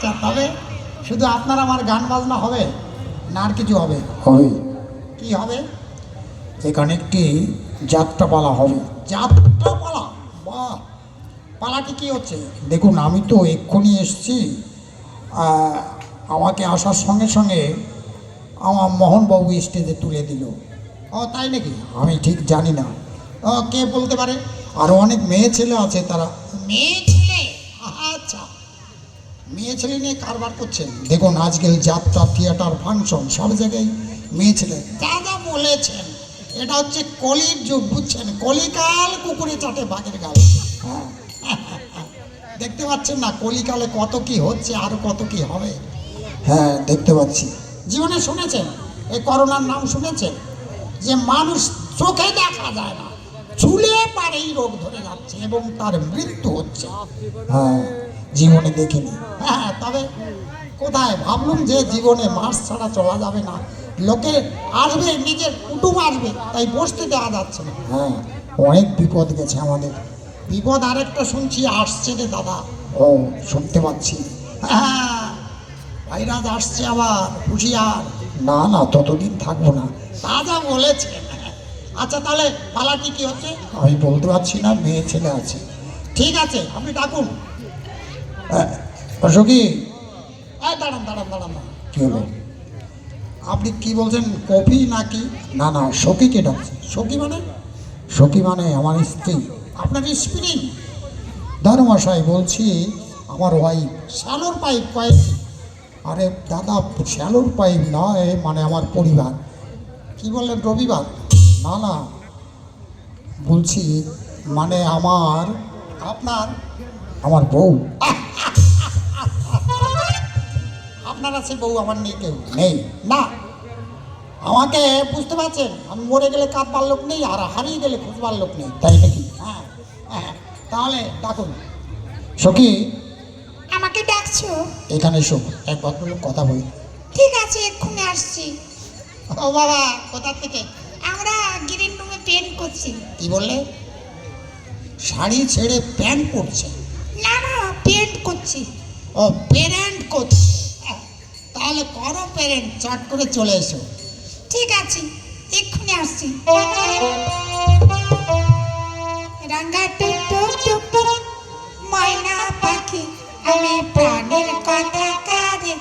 আচ্ছা তবে শুধু আপনার আমার গান বাজনা হবে? না আর কিছু হবে? হবে। কি হবে? এখানে একটি যাত্রা পালা হবে। যাত্রা পালা বাহ! পালাটি কি হচ্ছে? দেখুন আমি তো এক্ষুনি এসছি। আমাকে আসার সঙ্গে সঙ্গে আমার মোহনবাবু স্টেজে তুলে দিল। ও তাই নাকি? আমি ঠিক জানি না। ও কে বলতে পারে? আরও অনেক মেয়ে ছেলে আছে তারা। মেয়ে মেয়ে ছেলে নিয়ে কারবার করছেন। দেখুন আজকাল যাত্রা থিয়েটার ফাংশন সব জায়গায় মেয়ে ছেলে। যা বলেছেন, এটা হচ্ছে কলির যুগ, বুঝছেন? কলিকাল কুকুরে চাটে বাঘের গাল। দেখতে পাচ্ছেন না, কলিকালে কত কি হচ্ছে, আর কত কি হবে? হ্যাঁ দেখতে পাচ্ছি। জীবনে শুনেছেন? এই করোনার নাম শুনেছেন? যে মানুষ চোখে দেখা যায় না চুলে পারেই রোগ ধরে যাচ্ছে এবং তার মৃত্যু হচ্ছে। হ্যাঁ। জীবনে দেখিনি। হ্যাঁ তবে কোথায় ভাবলুম যে জীবনে মাস ছাড়া চলা যাবে না। লোকে আসবে নিজের কুটুম আসবে তাই বসতে দেওয়া যাচ্ছে না। হ্যাঁ অনেক বিপদ গেছে আমাদের। বিপদ আরেকটা শুনছি আসছে রে দাদা। ও শুনতে পাচ্ছি। হ্যাঁ ভাইরাস আসছে আবার হুঁশিয়ার। না না ততদিন থাকব না। তা যা বলেছে। আচ্ছা তাহলে পালাটি কি হচ্ছে? আমি বলতে পারছি না মেয়ে ছেলে আছে। ঠিক আছে আপনি ডাকুন। অশোকি। এই দাঁড়ান দাঁড়ান দাঁড়ান। দাঁড়ান কি হলো? আপনি কি বলছেন কফি নাকি? না না সখীকে ডাকছে। সখী মানে? সখী মানে আমার স্ত্রী। আপনার স্প্রিং ধর্মশাই বলছি আমার ওয়াইফ শ্যালোর পাইপ পাইপ আরে দাদা শ্যালোর পাইপ নয় মানে আমার পরিবার। কি বললেন রবিবার? না না। বলছি মানে আমার আপনার আমার বউ। আপনার আছে বউ আমার নেই কেউ। নেই? না। আমাকে বুঝতে পারছেন আমি মরে গেলে কাঁদবার লোক নেই আর হারিয়ে গেলে খুঁজবার লোক নেই। তাই নাকি? হ্যাঁ হ্যাঁ তাহলে ডাকুন। সখী আমাকে ডাকছো? এখানে এসো এক ভদ্রলোক কথা বলি। ঠিক আছে এক্ষুনি আসছি। ও বাবা কোথা থেকে? আমরা গ্রিন রুমে পেন করছি। কি বললে? শাড়ি ছেড়ে প্যান্ট পরছে। ও প্যারেন্ট হ্যাঁ, তাহলে করো প্যারেন্ট চট করে চলে এসো। ঠিক আছে এক্ষুনি আসছি। রাঙ্গা টুক টুক ময়না পাখি আমি প্রাণের কথা কারে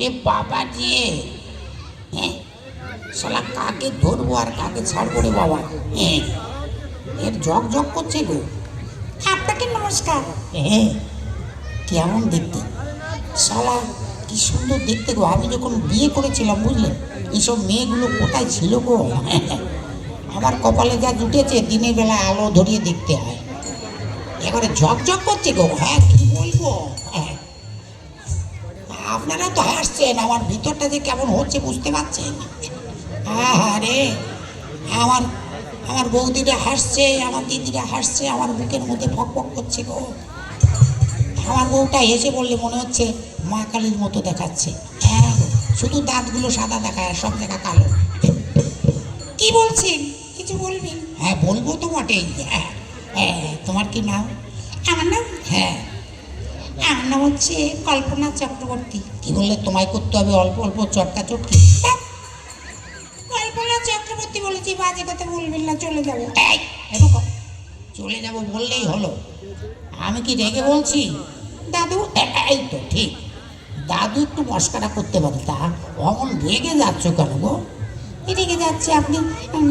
ওরে বাবা দিয়ে হ্যাঁ শালা কাকে ধরবো আর কাকে ছাড়বো রে বাবা? হ্যাঁ এর ঝক ঝক করছে গো। আপনাকে নমস্কার। হ্যাঁ কেমন দেখতে? শালা কি সুন্দর দেখতে গো। আমি যখন বিয়ে করেছিলাম বুঝলেন এইসব মেয়েগুলো কোথায় ছিল গো? আমার কপালে যা জুটেছে, দিনের বেলা আলো ধরিয়ে দেখতে হয়। এবারে ঝকঝক করছে গো। হ্যাঁ কি বলব? আপনারা তো হাসছেন আমার ভিতরটা যে কেমন হচ্ছে বুঝতে পারছেন? আরে আমার আমার বৌদিরা হাসছে আমার দিদিরা হাসছে আমার বুকের মধ্যে ফক ফক করছে গো। আমার বউটা হেসে বললে মনে হচ্ছে মা কালীর মতো দেখাচ্ছে। হ্যাঁ শুধু দাঁতগুলো সাদা দেখায় আর সব জায়গা কালো। কি বলছেন? কিছু বলবেন? হ্যাঁ বলব তো বটেই। হ্যাঁ হ্যাঁ তোমার কি নাম? আমার নাম? হ্যাঁ। আমার নাম হচ্ছে কল্পনা চক্রবর্তী। কি বললে তোমায় করতে হবে অল্প অল্প চটকা চটকি। কল্পনা চক্রবর্তী বলেছি বাজে কথা বলবেন না চলে যাব। চলে যাব বললেই হলো। আমি কি রেগে বলছি? দাদু? এই তো ঠিক। দাদু একটু মস্কারা করতে পারে। তা অমন রেগে যাচ্ছ কেন গো? এদিকে যাচ্ছে আপনি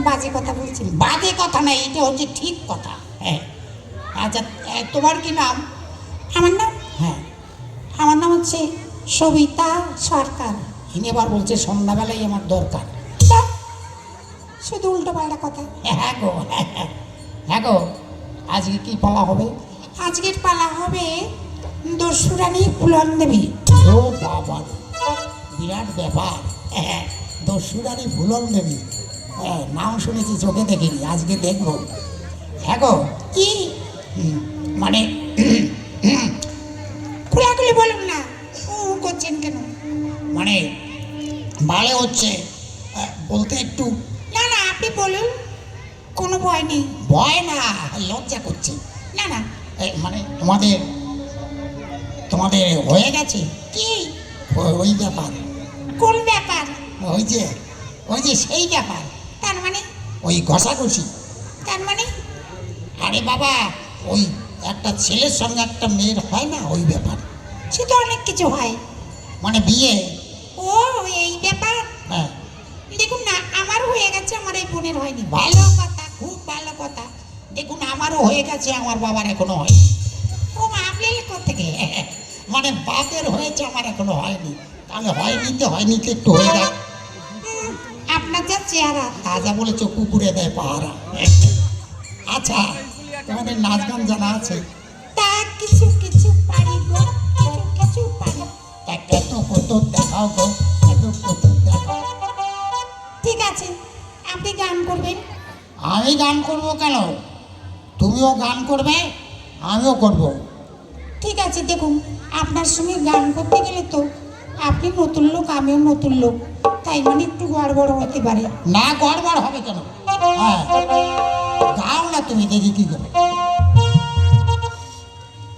বাজে কথা বলছেন। বাজে কথা না এটা হচ্ছে ঠিক কথা। হ্যাঁ। আচ্ছা তোমার কি নাম? আমার নাম হ্যাঁ আমার নাম হচ্ছে সবিতা সরকার। ইনি আবার বলছে সন্ধ্যাবেলায় আমার দরকার। শুধু উল্টো পাল্টা কথা। হ্যাঁ গো হ্যাঁ, হ্যাঁ। হ্যাঁ গো আজকে কি পালা হবে? আজকের পালা হবে দস্যুরানী ফুলন দেবী ও বাবা বিরাট ব্যাপার। হ্যাঁ দস্যুরানি ভুলন দেবী হ্যাঁ নাম শুনেছি চোখে দেখিনি আজকে দেখব। হ্যাঁ গো। কি? মানে তোমাদের তোমাদের হয়ে গেছে? কি? ওই ব্যাপার। কোন ব্যাপার? ওই যে ওই যে সেই ব্যাপার। তার মানে? ওই ঘষাঘষি। তার মানে? আরে বাবা ওই একটা ছেলের সঙ্গে একটা মেয়ের হয় না ওই ব্যাপার? সে তো অনেক কিছু হয়। মানে বিয়ে? ও এই ব্যাপার? হ্যাঁ। দেখুন না আমারও হয়ে গেছে আমার এই বোনের হয়নি। ভালো কথা খুব ভালো কথা। দেখুন আমারও হয়ে গেছে আমার বাবার এখনও হয়নি। থেকে মানে বাপের হয়েছে আমার এখনও হয়নি। তাহলে হয়নি তো হয়নি তো একটু হয়ে যাক। আপনার যা চেহারা। তাজা বলেছ কুকুরে দেয় পাহারা। আচ্ছা তোমাদের নাচ গান জানা আছে? তা কিছু কিছু পারি গো কিছু কিছু পারি। তা কত কত দেখাও গো কত কত দেখাও। ঠিক আছে আপনি গান করবেন। আমি গান করব কেন? তুমিও গান করবে আমিও করব। ঠিক আছে দেখুন আপনার সঙ্গে গান করতে গেলে তো আপনি নতুন লোক আমিও নতুন লোক। তাই মানে একটু গড়বড় হতে পারে। না গড়বড় হবে কেন? হ্যাঁ গাও না তুমি দেখি কি করে।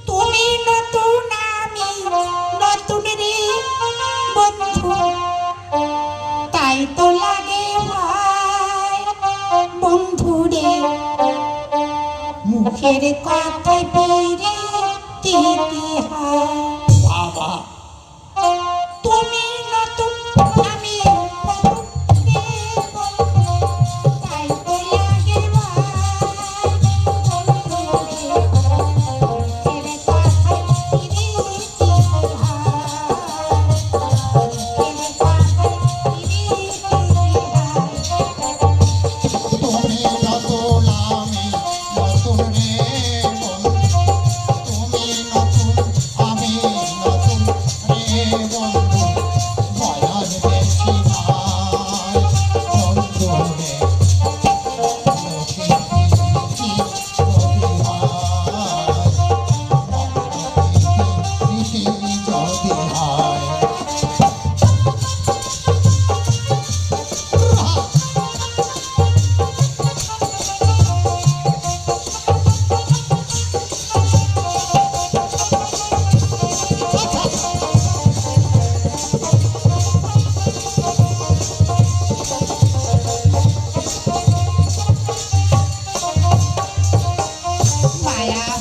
তুমি নতুন আমি নতুন রে বন্ধু। তাই তো লাগে ভাই বন্ধু রে। মুখের কথায় পেরে দিতে হয় রে মায়া